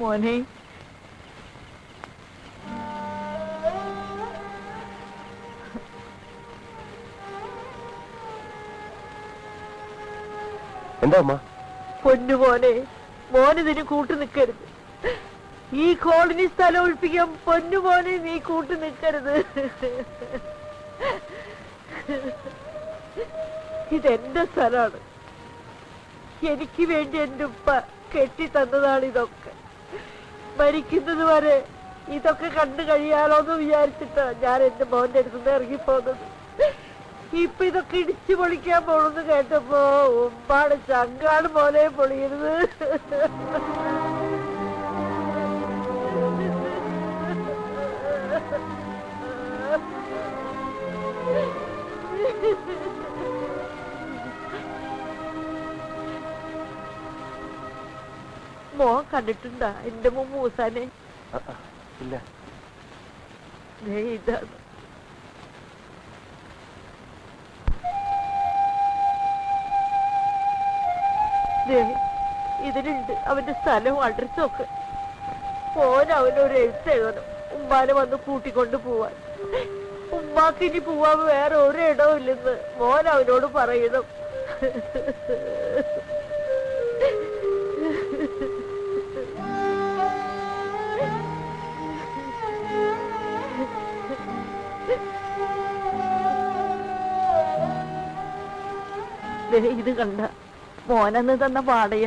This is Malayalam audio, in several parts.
മോനെ. എന്താ അമ്മ? പൊന്നു മോനെ മോനിതിന് കൂട്ടു നിൽക്കരുത് ഈ കോളനി സ്ഥലം ഒഴിപ്പിക്കാൻ പൊന്നു മോനെ നീ കൂട്ടു നിൽക്കരുത് ഇതെന്റെ സ്ഥലമാണ്. എനിക്ക് വേണ്ടി എന്റെ ഉപ്പ കെട്ടി തന്നതാണ് ഇതൊക്കെ മരിക്കുന്നത് വരെ ഇതൊക്കെ കണ്ടു കഴിയാലോ എന്ന് വിചാരിച്ചിട്ടാ ഞാൻ എന്റെ മോന്റെ അടുത്ത് നിന്ന് ഇറങ്ങിപ്പോന്നത്. ഇപ്പൊ ഇതൊക്കെ ഇടിച്ചു പൊളിക്കാൻ പോണെന്ന് കേട്ടപ്പോ ഉമ്പാട് ചങ്കാട് പോലെ പൊളിയരുത് മോൻ കണ്ടിട്ടുണ്ടാ? എന്റെ മോൻ മൂസാനെ. ഇല്ല. ഇതാണ്. ഇതിലുണ്ട്. അവന്റെ സ്ഥലവും അഡ്രസ്സും ഒക്കെ മോൻ അവനൊരു എഴുത്ത് എഴുതണം. ഉമ്മാനെ വന്ന് കൂട്ടിക്കൊണ്ട് പോവാൻ. ഉമ്മാക്ക് ഇനി പോവാൻ വേറെ ഒരു ഇടവും ഇല്ലെന്ന് മോൻ അവനോട് പറയണം. ഇത് കണ്ട. മോനന്ന് തന്ന വാടക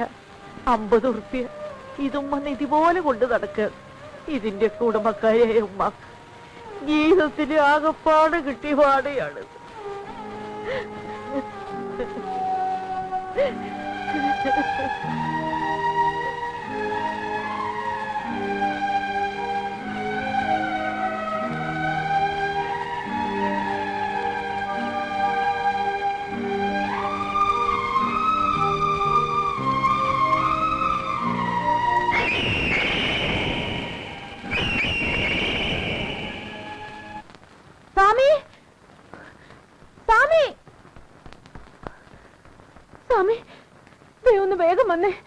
അമ്പത് ഉറുപ്പ്യ. ഇതുമ്മ നിധി പോലെ കൊണ്ട് നടക്കുക ഇതിന്റെ കുടുംബക്കാരായ ഉമ്മ ജീവിതത്തിന് ആകപ്പാട് കിട്ടിയ വാടയാണ് സ്വാമി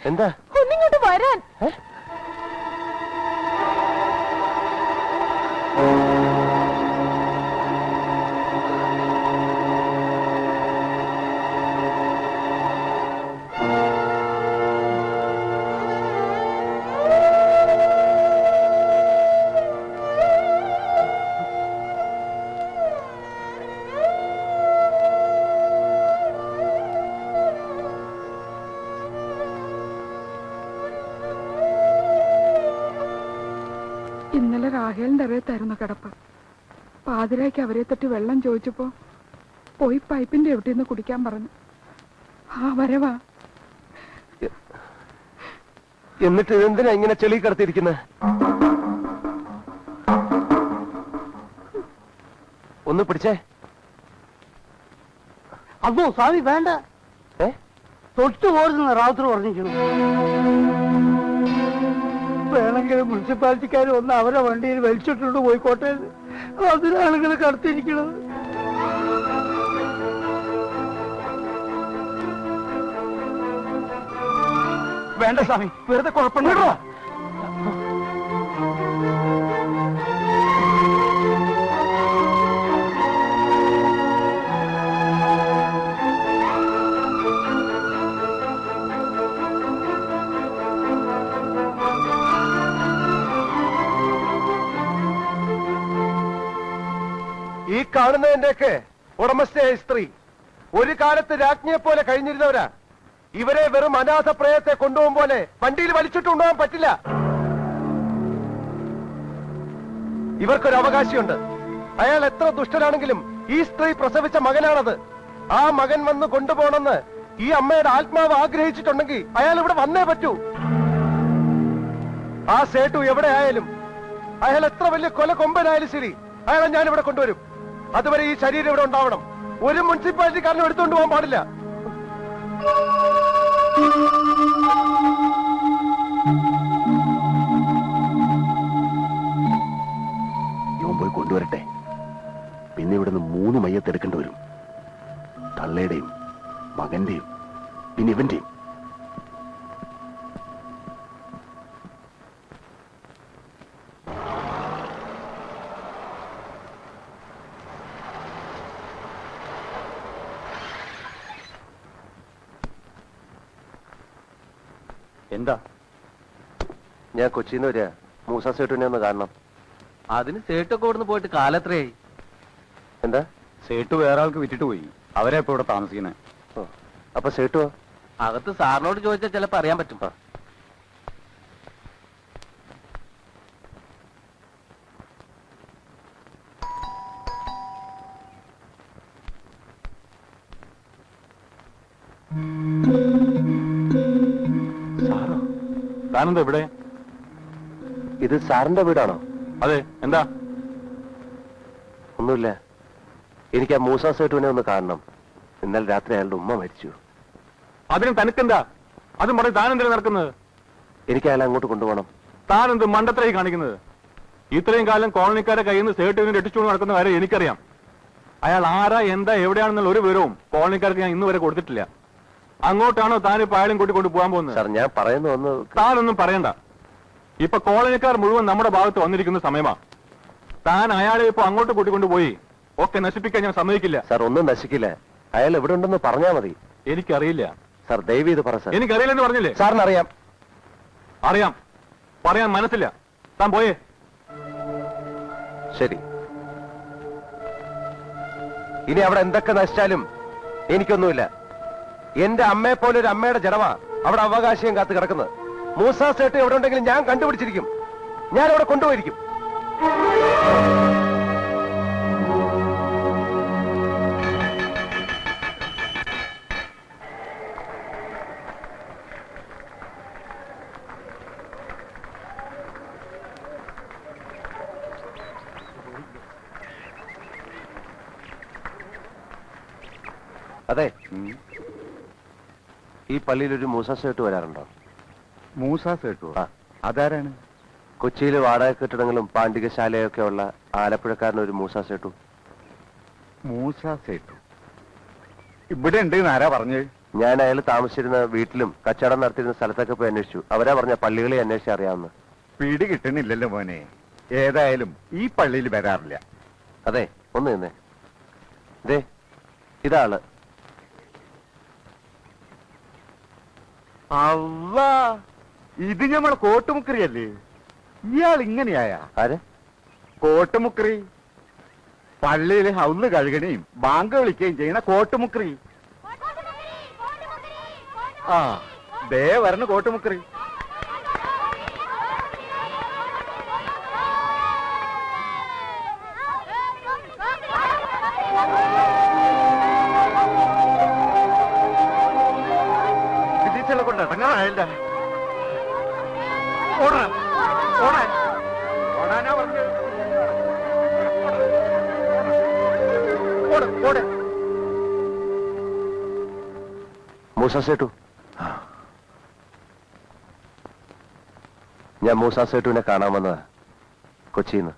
എന്താ? ഒന്നിങ്ങോട്ട് വരാൻ. ഇന്നലെ രാഹേലിന്റെ അറിയത്തായിരുന്നു കിടപ്പ്. പാതിരായ്ക്ക് അവരെ തട്ടി വെള്ളം ചോദിച്ചപ്പോ പോയി പൈപ്പിന്റെ എവിടെന്ന് കുടിക്കാൻ പറഞ്ഞു. ആ വരവാ. എന്നിട്ട് എന്തിനാ ഇങ്ങനെ ചെളി കിടത്തിയിരിക്കുന്നത് ഒന്ന് പിടിച്ചേ. അതോ സ്വാമി വേണ്ട. തൊട്ടു പോരുന്ന റാവുത്തർ പറഞ്ഞിരിക്കുന്നു. വേണമെങ്കിൽ മുനിസിപ്പാലിറ്റിക്കാർ ഒന്ന് അവരെ വണ്ടിയിൽ വലിച്ചിട്ടുണ്ട് പോയിക്കോട്ടെ. അതിനാളുകൾ അതിനാണ് ഇങ്ങനെ കടത്തിയിരിക്കുന്നത്. വേണ്ട സ്വാമി വെറുതെ കുഴപ്പമില്ല. കാണുന്നതിന്റെയൊക്കെ ഉടമസ്ഥയായ സ്ത്രീ. ഒരു കാലത്ത് രാജ്ഞിയെ പോലെ കഴിഞ്ഞിരുന്നവരാ. ഇവരെ വെറും അനാഥ പ്രയത്തെ കൊണ്ടുപോകും പോലെ വണ്ടിയിൽ വലിച്ചിട്ട് കൊണ്ടുപോകാൻ പറ്റില്ല. ഇവർക്കൊരു അവകാശിയുണ്ട്. അയാൾ എത്ര ദുഷ്ടനാണെങ്കിലും ഈ സ്ത്രീ പ്രസവിച്ച മകനാണത്. ആ മകൻ വന്ന് കൊണ്ടുപോകണമെന്ന് ഈ അമ്മയുടെ ആത്മാവ് ആഗ്രഹിച്ചിട്ടുണ്ടെങ്കിൽ അയാൾ ഇവിടെ വന്നേ പറ്റൂ. ആ സേട്ടു എവിടെ ആയാലും അയാൾ എത്ര വലിയ കൊല കൊമ്പനായാലും ശരി. അയാളെ ഞാൻ ഇവിടെ കൊണ്ടുവരും. അതുവരെ ഈ ശരീരം ഇവിടെ ഉണ്ടാവണം. ഒരു മുനിസിപ്പാലിറ്റിക്കാരനും എടുത്തുകൊണ്ട് പോകാൻ പാടില്ല. ഇവൻ പോയി കൊണ്ടുവരട്ടെ. പിന്നെ ഇവിടുന്ന് മൂന്ന് മയ്യത്തെടുക്കേണ്ടി വരും. തള്ളയുടെയും മകന്റെയും പിന്നെ ഇവന്റെയും. എന്താ? ഞാൻ കൊച്ചിന്ന് നിന്ന് വരിക മൂസ സേട്ടുവിനെ ഒന്ന് കാണണം. അതിന് സേട്ടൊക്കെ ഇവിടുന്ന് പോയിട്ട് കാലത്രയായി? എന്താ? സേട്ടു വേറെ ആൾക്ക് വിറ്റിട്ട് പോയി. അവരെ ഇപ്പൊ ഇവിടെ താമസിക്കുന്നത് ഓ, അപ്പൊ സേട്ടുവോ? അകത്ത് സാറിനോട് ചോദിച്ചാൽ ചിലപ്പോ അറിയാൻ പറ്റും. താനെന്താ ഇവിടെ? ഇത് സാറിന്റെ വീടാണോ? അതെ എന്താ? ഒന്നുമില്ല. എനിക്ക് ആ മൂസ സേട്ടുവിനെ ഒന്ന് കാണണം. ഇന്നലെ രാത്രി അയാളുടെ ഉമ്മ മരിച്ചു. അതിന് തനിക്കെന്താ? അത് പറഞ്ഞ് താനെന്തിനാ നടക്കുന്നത്? എനിക്ക് അയാളെ അങ്ങോട്ട് കൊണ്ടുപോകണം. താനെന്ത് മണ്ടത്തരായി കാണിക്കുന്നത്? ഇത്രയും കാലം കോളനിക്കാരെ കയ്യിൽ നിന്ന് സേട്ടുവിനെ രക്ഷിച്ചുകൊണ്ട് നടക്കുന്ന കാര്യം എനിക്കറിയാം. അയാൾ ആരാ എന്താ എവിടെയാണെന്നുള്ള ഒരു വിവരവും കോളനിക്കാർക്ക് ഞാൻ ഇന്നുവരെ കൊടുത്തിട്ടില്ല. അങ്ങോട്ടാണോ താൻ അയാളും കൂട്ടി കൊണ്ട് പോകാൻ പോകുന്നത്? സാർ ഞാൻ പറയുന്നു ഒന്ന് താനൊന്നും പറയണ്ട. ഇപ്പൊ കോളനിക്കാർ മുഴുവൻ നമ്മുടെ ഭാഗത്ത് വന്നിരിക്കുന്ന സമയമാ. താൻ അയാളെ ഇപ്പൊ അങ്ങോട്ട് കൂട്ടിക്കൊണ്ട് പോയി. ഒക്കെ നശിപ്പിക്കാൻ ഞാൻ സമ്മതിക്കില്ല. സാർ ഒന്നും നശിക്കില്ല. അയാൾ എവിടെ ഉണ്ടെന്ന് പറഞ്ഞാ മതി. എനിക്കറിയില്ല. സാർ ദയവ് ഇത് പറ സാർ. എനിക്കറിയില്ലെന്ന് പറഞ്ഞില്ലേ? സാറിനറിയാം. അറിയാം. പറയാൻ മനസ്സില്ല. താൻ പോയേ. ശരി. ഇനി അവിടെ എന്തൊക്കെ നശിച്ചാലും എനിക്കൊന്നുമില്ല. എന്റെ അമ്മയെ പോലെ ഒരു അമ്മയുടെ ജടവാ അവിടെ അവകാശം കാത്തു കിടക്കുന്നത്. മൂസ സേട്ട് എവിടെ ഉണ്ടെങ്കിലും ഞാൻ കണ്ടുപിടിച്ചിരിക്കും. ഞാൻ അവിടെ കൊണ്ടുപോയിരിക്കും. ഒരു മൂസ സേട്ട് വരാറുണ്ടോ? മൂസ സേട്ടു ആ. അതാരാണ്? കൊച്ചിയിൽ വാടക കെട്ടിടങ്ങളും പാണ്ഡികശാലയൊക്കെ ഉള്ള ആലപ്പുഴക്കാരൻ ഒരു മൂസ സേട്ടു. മൂസ സേട്ടു. ഇവിടെ ഉണ്ട് ആരാ പറഞ്ഞത്? ഞാൻ അയാൾ താമസിച്ചിരുന്ന വീട്ടിലും കച്ചവടം നടത്തിയിരുന്ന സ്ഥലത്തൊക്കെ പോയി അന്വേഷിച്ചു. അവരാ പറഞ്ഞ പള്ളികളെ അന്വേഷിച്ച് അറിയാവുന്ന. പിടി കിട്ടണില്ലല്ലോ മോനെ. ഏതായാലും ഈ പള്ളിയിൽ വരാറില്ല. അതെ ഒന്ന് നിന്നേ. ഇതാൾ. അവ ഇത് ഞമ്മളെ കോട്ടുമുക്കറിയല്ലേ? ഇയാൾ ഇങ്ങനെയായാ. ആര്? കോട്ടുമുക്കറി. പള്ളിയിൽ ഹൗന്ന് കഴുകണയും ബാങ്ക് വിളിക്കുകയും ചെയ്യണ കോട്ടുമുക്കറി. ആ ദേ വരണ കോട്ടുമുക്കറി. മൂസ സേട്ടു ഞാൻ മൂസ സേട്ടുവിനെ കാണാൻ വന്നതാ. കൊച്ചിന്ന്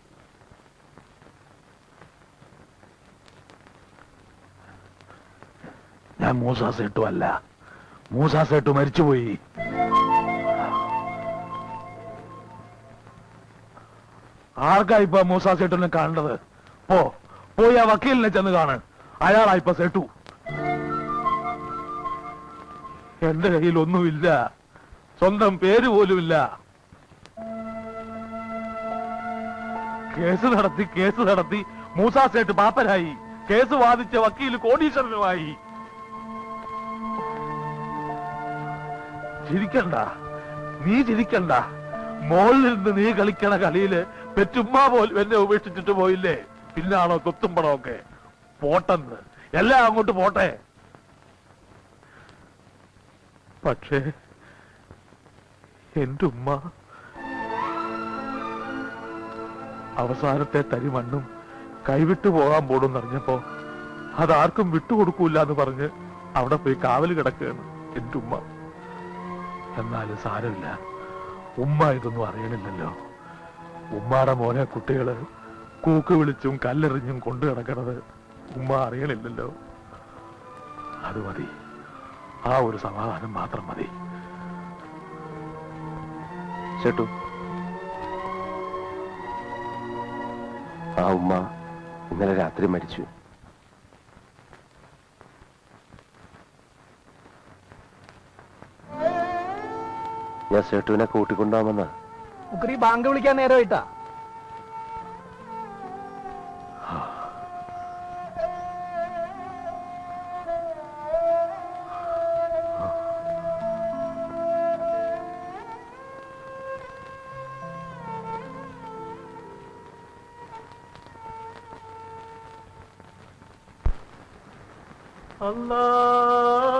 ഞാൻ മൂസാ സേട്ടു അല്ല. മൂസാ സേട്ടു മരിച്ചുപോയി. ആർക്കാ ഇപ്പൊ മൂസാ സേട്ടുവിനെ കാണേണ്ടത്? പോ പോയി ആ വക്കീലിനെ ചെന്ന് കാണ്. അയാളാ ഇപ്പൊ സേട്ടു. എന്റെ കയ്യിൽ ഒന്നുമില്ല സ്വന്തം പേര് പോലുമില്ല. കേസ് നടത്തി കേസ് നടത്തി മൂസാ സേട്ട് പാപ്പനായി. കേസ് വാദിച്ച വക്കീൽ കോടീശ്വരനുമായി. ചിരിക്കണ്ട. നീ ചിരിക്കണ്ട. മോളിൽ നിന്ന് നീ കളിക്കണ കളിയിൽ പെറ്റുമ്മ പോലും എന്നെ ഉപേക്ഷിച്ചിട്ട് പോയില്ലേ? പിന്നാണോ കൊത്തുമ്പടമൊക്കെ പോട്ടെന്ന്. എല്ലാം അങ്ങോട്ട് പോട്ടെ. പക്ഷേ എന്റെ ഉമ്മ അവസാനത്തെ തരി മണ്ണും കൈവിട്ടു പോകാൻ പോടുന്നറിഞ്ഞപ്പോ അതാർക്കും വിട്ടുകൊടുക്കൂല എന്ന് പറഞ്ഞ് അവിടെ പോയി കാവൽ കിടക്കുകയാണ് എന്റെ ഉമ്മ എന്നാലും സാരമില്ല. ഉമ്മ ഇതൊന്നും അറിയണില്ലല്ലോ. ഉമ്മാടെ മോനെ കുട്ടികൾ കൂക്ക് വിളിച്ചും കല്ലെറിഞ്ഞും കൊണ്ടു കിടക്കണത് ഉമ്മ അറിയണില്ലല്ലോ. അത് മതി. ആ ഒരു സമാധാനം മാത്രം മതി. ചേട്ടു. ആ ഉമ്മ ഇന്നലെ രാത്രി മരിച്ചു. ഞാൻ സേട്ടുവിനെ കൂട്ടിക്കൊണ്ടുപോകാമെന്നാ. ബാങ്ക് വിളിക്കാൻ നേരമായിട്ടാ. Allah.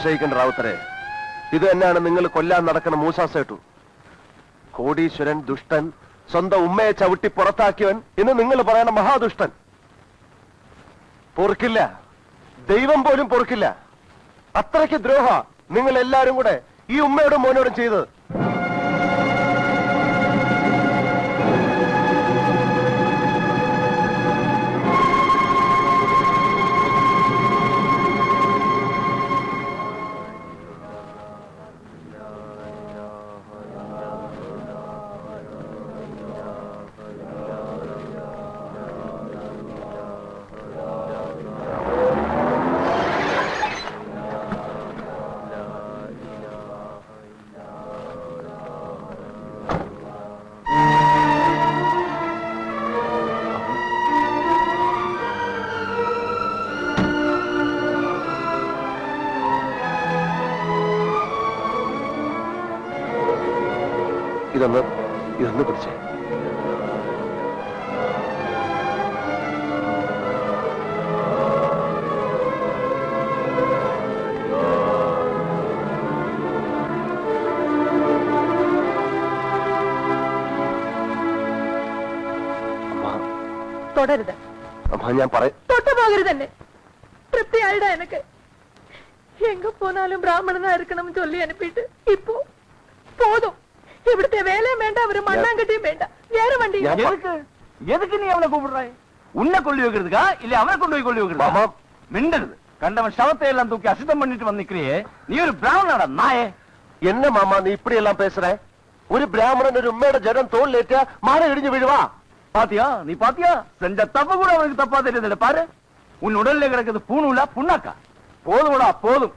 സംശയിക്കേണ്ട റാവുത്തരെ ഇത് തന്നെയാണ് നിങ്ങൾ കൊല്ലാൻ നടക്കുന്ന മൂസാ സേട്ടു. കോടീശ്വരൻ ദുഷ്ടൻ സ്വന്തം ഉമ്മയെ ചവിട്ടി പുറത്താക്കിയവൻ ഇന്ന് നിങ്ങൾ പറയണ മഹാദുഷ്ടൻ. പൊറുക്കില്ല. ദൈവം പോലും പൊറുക്കില്ല. അത്രയ്ക്ക് ദ്രോഹ നിങ്ങൾ എല്ലാരും കൂടെ ഈ ഉമ്മയോടും മോനോടും ചെയ്തത്. ഇതൊന്ന് ഇതൊന്ന് പിടിച്ചേ? തൊടരുത്. അമ്മ ഞാൻ പറ തൊട്ടു പോകരുതന്നെ. തൃപ്തിയായിട എനക്ക്. എങ്ക പോനാലും ബ്രാഹ്മണനായിരിക്കണം ചൊല്ലി അനുപ്പിട്ട് ഇപ്പോ പോതും. ഇവിടുത്തെ വേലയും വേണ്ട അവര് മണ്ണാങ്കട്ടിയും വേണ്ട വേറെ വണ്ടി எதுக்கு? நீ அவனை கூப்பிடுறாய் உன்னை கொள்ளி வைக்கிறதுக்கா? இல்ல அவனை கொண்டு போய் கொள்ளி வைக்கிறதா மிண்டது கண்டவன் சவத்தை எல்லாம் தூக்கி அசுத்தம் பண்ணிட்டு வந்திருக்கிறியே. நீ ஒரு பிராமணடா நாயே. என்ன മാമാ നീ ഇപ്പടി എല്ലാം പേസുറ ഒരു ബ്രാഹ്മണൻ ഒരു ഉമ്മയുടെ ജനം തോളിലേറ്റ മാറ ഇടിഞ്ഞു വീഴുവാ பாத்தியா? நீ பாத்தியா? செஞ்ச தப்பு கூட அவனுக்கு தப்பா தெரியுதுல பாரு. உன் உடல்ல கிடக்குது பூணுலா புண்ணாக்கா. போதும்டா போதும்.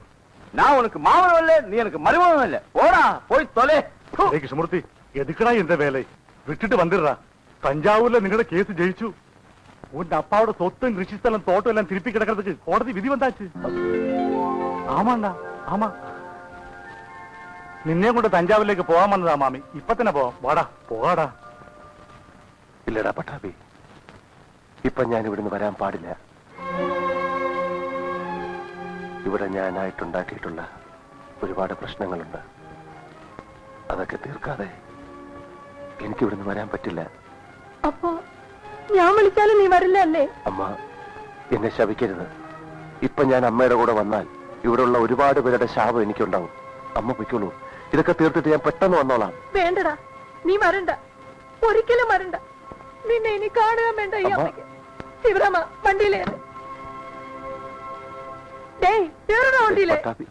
நான் உனக்கு மாமனும் இல்ல நீ எனக்கு மருமகம் இல்ல போடா போய் தொலை. കൃഷ്ണമൂർത്തി എതുക്കടാ എന്റെ വേല? വിട്ടിട്ട് വന്നിട തഞ്ചാവൂരിലെ നിങ്ങളുടെ കേസ് ജയിച്ചു. உன் அப்பாவோட സ്വത്തും കൃഷിസ്ഥലം തോട്ടം എല്ലാം തിരുപ്പി കിടക്കുന്നത് കോടതി വിധി വന്നാച്ച്. ആമാണ്ട ആമാ. ஆமா നിന്നെ കൊണ്ട് തഞ്ചാവൂരിലേക്ക് പോകാൻ വന്നതാ മാമി. ഇപ്പൊ തന്നെ പോവാം. വാടാ പോകാടാ. ഇല്ലടാ പട്ടാപി ഇപ്പൊ ഞാൻ ഇവിടുന്ന് വരാൻ പാടില്ല. ഇവിടെ ഞാനായിട്ടുണ്ടാക്കിയിട്ടുള്ള ഒരുപാട് പ്രശ്നങ്ങളുണ്ട്. അതൊക്കെ തീർക്കാതെ എനിക്ക് ഇവിടുന്ന് വരാൻ പറ്റില്ല. അപ്പോ ഞാൻ വിളിച്ചാലും നീ വരില്ല അല്ലേ? അമ്മ എന്നെ ശപിക്കരുത്. ഇപ്പൊ ഞാൻ അമ്മയുടെ കൂടെ വന്നാൽ ഇവിടെയുള്ള ഒരുപാട് പേരുടെ ശാപം എനിക്കുണ്ടാവും. അമ്മ പൊയ്ക്കോളൂ. ഇതൊക്കെ തീർത്തിട്ട് ഞാൻ പെട്ടെന്ന് വന്നോളാം. വേണ്ടടാ നീ വരണ്ട. ഒരിക്കലും വരണ്ട. നിന്നെ ഇനി കാണുക വേണ്ട ഈ അമ്മ. അമ്മയ്ക്ക്. ശിവരാമ വണ്ടിയിലേറ്. ഡേയ് കേറണ വണ്ടിയിലേ പട്ടാപ്പി.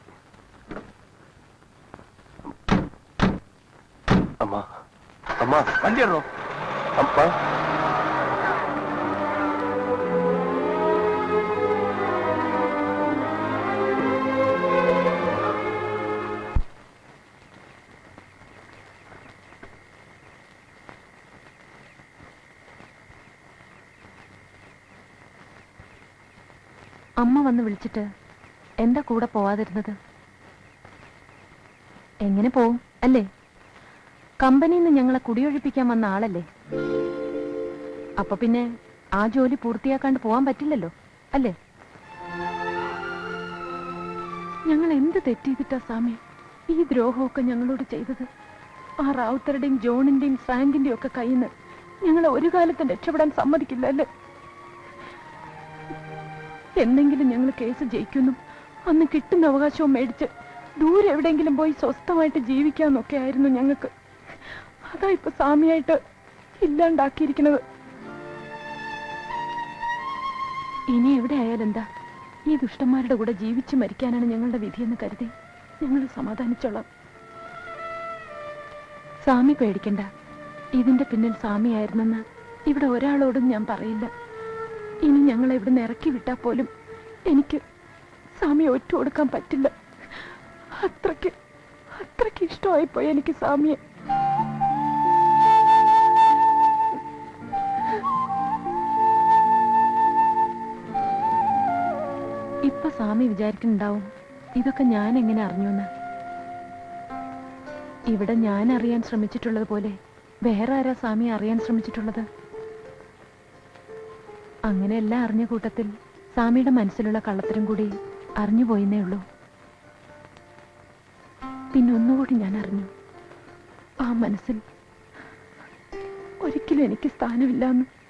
അമ്മ അമ്മ. വണ്ടി ഇടോ അമ്മ. അമ്മ വന്ന് വിളിച്ചിട്ട് എന്താ കൂടെ പോവാതിരുന്നത്? എങ്ങനെ പോവും? അല്ലേ? കമ്പനിയിൽ നിന്ന് ഞങ്ങളെ കുടിയൊഴിപ്പിക്കാൻ വന്ന ആളല്ലേ? അപ്പൊ പിന്നെ ആ ജോലി പൂർത്തിയാക്കാണ്ട് പോവാൻ പറ്റില്ലല്ലോ അല്ലേ? ഞങ്ങൾ എന്ത് തെറ്റെയ്തിട്ടാ സ്വാമി? ഈ ദ്രോഹമൊക്കെ ഞങ്ങളോട് ചെയ്തത്. ആ റാവുത്തരുടെയും ജോണിന്റെയും ഫ്രാങ്കിന്റെയും ഒക്കെ കയ്യിൽ നിന്ന് ഞങ്ങളെ ഒരു കാലത്തും രക്ഷപ്പെടാൻ സമ്മതിക്കില്ല അല്ലേ എന്തെങ്കിലും ഞങ്ങൾ കേസ് ജയിക്കുന്നു അന്ന് കിട്ടുന്ന അവകാശവും മേടിച്ച് ദൂരെ എവിടെയെങ്കിലും പോയി സ്വസ്ഥമായിട്ട് ജീവിക്കാന്നൊക്കെ ആയിരുന്നു ഞങ്ങൾക്ക്. അതാ ഇപ്പൊ സ്വാമിയായിട്ട് ഇല്ലാണ്ടാക്കിയിരിക്കുന്നത്. ഇനി എവിടെ ആയാലും എന്താ ഈ ദുഷ്ടന്മാരുടെ കൂടെ ജീവിച്ച് മരിക്കാനാണ് ഞങ്ങളുടെ വിധിയെന്ന് കരുതി ഞങ്ങൾ സമാധാനിച്ചോളാം. സ്വാമി പേടിക്കണ്ട. ഇതിന്റെ പിന്നിൽ സ്വാമിയായിരുന്നെന്ന് ഇവിടെ ഒരാളോടും ഞാൻ പറയില്ല. ഇനി ഞങ്ങളെ ഇവിടുന്ന് ഇറക്കി വിട്ടാൽ പോലും എനിക്ക് സ്വാമിയെ ഒറ്റ കൊടുക്കാൻ പറ്റില്ല. അത്രയ്ക്ക് അത്രയ്ക്ക് ഇഷ്ടമായിപ്പോയി എനിക്ക് സ്വാമിയെ. സ്വാമി വിചാരിക്കുന്നുണ്ടാവും. ഇതൊക്കെ ഞാൻ എങ്ങനെ അറിഞ്ഞുവെന്ന്? ഇവിടെ ഞാൻ അറിയാൻ ശ്രമിച്ചിട്ടുള്ളത് പോലെ വേറെ ആരാ സ്വാമി അറിയാൻ ശ്രമിച്ചിട്ടുള്ളത്? അങ്ങനെ എല്ലാം അറിഞ്ഞ കൂട്ടത്തിൽ സ്വാമിയുടെ മനസ്സിലുള്ള കള്ളത്തരം കൂടി അറിഞ്ഞു ഉള്ളൂ. പിന്നെ ഒന്നുകൂടി ഞാൻ അറിഞ്ഞു. ആ മനസ്സിൽ ഒരിക്കലും എനിക്ക് സ്ഥാനമില്ലാന്ന്.